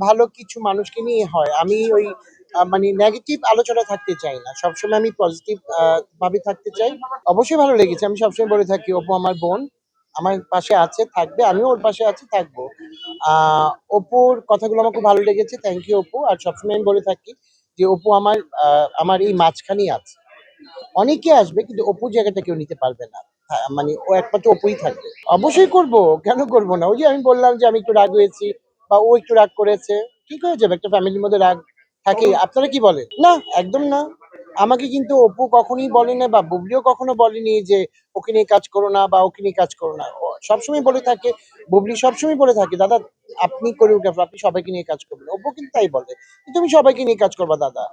ভালো কিছু মানুষকে নিয়ে হয়। আমি ওই মানে নেগেটিভ আলোচনা থাকতে চাই না। সবসময় আমি পজিটিভ ভাবে থাকতে চাই। অবশ্যই ভালো লেগেছে। আমি সবসময় বলে থাকি অপু আমার বোন আমার পাশে আছে থাকবে। আমিও ওর পাশে আছি থাকব। আহ অপুর কথাগুলো আমার খুব ভালো লেগেছে। Thank you Apu. আর সবসময় আমি বলে থাকি যে অপু আমার আমার এই মাঝখানেই আছে। অনেকে আসবে কিন্তু অপুর জায়গাটা কেউ নিতে পারবে না। হ্যাঁ, মানে ও একমাত্র অপুই থাকবে। অবশ্যই করব। কেন করব না? ওই যে আমি বললাম যে আমি একটু রাগ হয়েছি। বা ও একটু রাগ করেছে। ঠিক হয়ে যাবে, একটা ফ্যামিলির মধ্যে রাগ থাকে, আপনারা কি বলেন? না, একদম না। আমাকে কিন্তু অপু কখনোই বলেনি বা বুবলিও কখনো বলেনি যে, ওকে নিয়ে কাজ করো না বা ওকে নিয়ে কাজ করো না। সবসময় বলে থাকে, বুবলি সবসময় বলে থাকে, দাদা, আপনি কোরিওগ্রাফার আপনি সবাইকে নিয়ে কাজ করবেন। অপু কিন্তু তাই বলে তুমি সবাইকে নিয়ে কাজ করবা, দাদা।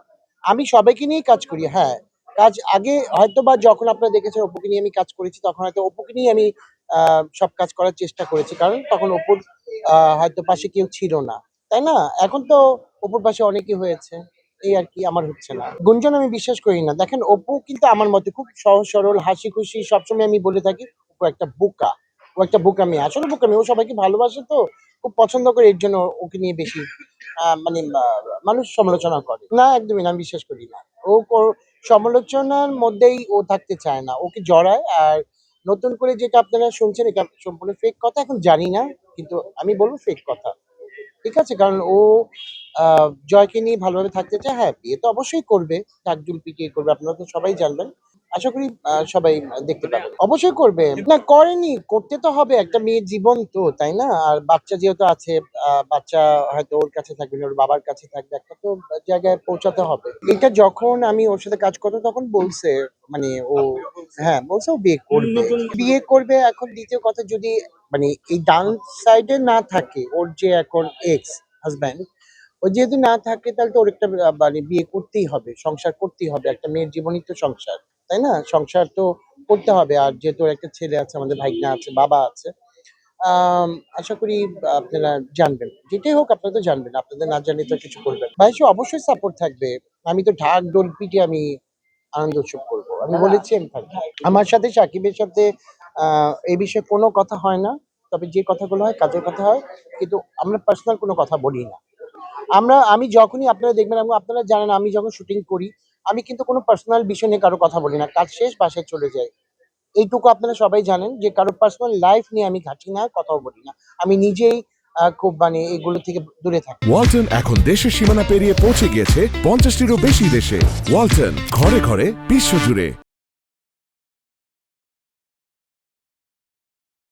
আমি সবাইকে নিয়ে কাজ করি হ্যাঁ। কাজ আগে হয়তো বা যখন আপনারা দেখেছেন অপুকে নিয়ে আমি কাজ করেছি, তখন হয়তো অপুকে নিয়ে আমি সব কাজ করার চেষ্টা করেছি। কারণ তখন অপুর হয়তো পাশে কেউ ছিল না। তাই না? এখন তো অপুর পাশে অনেকেই হয়েছে। এই আর কি আমার হচ্ছে না। গুঞ্জন আমি বিশ্বাস করি না। দেখেন, অপু কিন্তু আমার মতে খুব সহজ, সরল হাসি খুশি সবসময় আমি বলে থাকি, অপু একটা বোকা। ও একটা বোকামি। আসলে বোকামি। ও সবাইকে ভালোবাসে তো। খুব পছন্দ করে এর জন্য ওকে নিয়ে বেশি মানে মানুষ সমালোচনা করে। না, একদমই না। আমি বিশ্বাস করি না। ও সমালোচনার মধ্যেই ও থাকতে চায় না। ওকে জড়ায় আর নতুন করে যেটা আপনারা শুনছেন, এটা সম্পূর্ণ ফেক কথা, এখন জানি না, কিন্তু আমি বলব ফেক কথা। ঠিক আছে? কারণ ও জয়কে নিয়ে ভালোভাবে থাকতে চায় হ্যাঁ বিয়ে তো অবশ্যই করবে ডাকজুল পিটিয়ে করবে, আপনারা তো সবাই জানবেন। আশা করি সবাই দেখতে পাবে। অবশ্যই করবে। না, করেনি, করতে তো হবে। একটা মেয়ের জীবন তো তাই না? আর বাচ্চা যেহেতু আছে বাচ্চা হয়তো ওর কাছে থাকবে ওর বাবার কাছে থাকবে, একটা তো জায়গায় পৌঁছাতে হবে। এটা যখন আমি ওর সাথে কাজ করতো তখন বলছে মানে ও হ্যাঁ বলছে ও বিয়ে করবে। বিয়ে করবে, এখন দ্বিতীয় কথা যদি মানে এই ডান সাইডে না থাকে, ওর যে এখন এক্স হাজব্যান্ড ও যেহেতু না থাকে, তাহলে তো ওর একটা মানে বিয়ে করতেই হবে, সংসার করতেই হবে, একটা মেয়ের জীবনই তো সংসার। তাই না? সংসার তো করতে হবে। আর যেহেতু একটা ছেলে আছে, আমাদের ভাইগনা আছে, বাবা আছে আশা করি আপনারা জানবেন। যেটাই হোক, আপনারা তো জানবেন, আপনাদের না জানলে তো কিছু করবেন ভাই অবশ্যই সাপোর্ট থাকবে। আমি তো ঢাক ডোল পিটে আমি আনন্দ উৎসব করব। আমি বলেছি আমি থাকব। আমার সাথে সাকিবের সাথে এই বিষয়ে কোনো কথা হয় না। তবে যে কথাগুলো হয়, কাজের কথা হয়, কিন্তু আমরা পার্সোনাল কোনো কথা বলি না। আমরা, আমি যখনই আপনারা দেখবেন এবং আপনারা জানেন, আমি যখন শুটিং করি আমি কিন্তু কোনো পার্সোনাল বিষয় নিয়ে কারও কথা বলি না। কাজ শেষ, বাসায় চলে যাই। এইটুকু আপনারা সবাই জানেন যে কারও পার্সোনাল লাইফ নিয়ে আমি ঘাঁটি না, কথাও বলি না। আমি নিজেই খুব মানে এগুলো থেকে দূরে থাকি। ওয়ালটন এখন দেশের সীমানা পেরিয়ে পৌঁছে গিয়েছে পঞ্চাশটিরও বেশি দেশে। ওয়ালটন ঘরে ঘরে বিশ্বজুড়ে।